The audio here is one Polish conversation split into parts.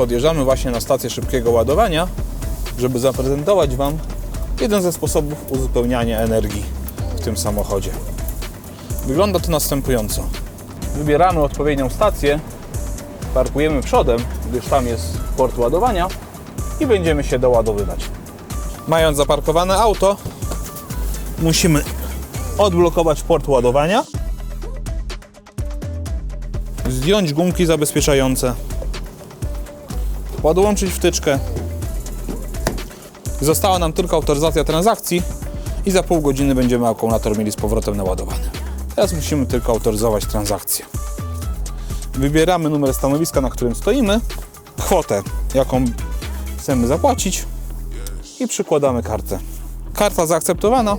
podjeżdżamy właśnie na stację szybkiego ładowania, żeby zaprezentować Wam jeden ze sposobów uzupełniania energii w tym samochodzie. Wygląda to następująco. Wybieramy odpowiednią stację, parkujemy przodem, gdyż tam jest port ładowania i będziemy się doładowywać. Mając zaparkowane auto, musimy odblokować port ładowania, zdjąć gumki zabezpieczające, podłączyć wtyczkę. Została nam tylko autoryzacja transakcji i za pół godziny będziemy akumulator mieli z powrotem naładowany. Teraz musimy tylko autoryzować transakcję. Wybieramy numer stanowiska, na którym stoimy, kwotę, jaką chcemy zapłacić i przykładamy kartę. Karta zaakceptowana,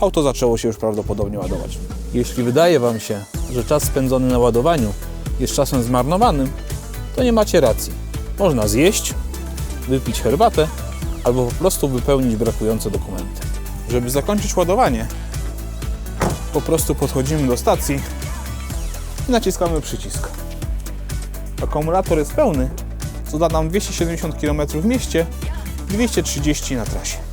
auto zaczęło się już prawdopodobnie ładować. Jeśli wydaje Wam się, że czas spędzony na ładowaniu jest czasem zmarnowanym, to nie macie racji. Można zjeść, wypić herbatę albo po prostu wypełnić brakujące dokumenty. Żeby zakończyć ładowanie, po prostu podchodzimy do stacji i naciskamy przycisk. Akumulator jest pełny, co da nam 270 km w mieście, 230 na trasie.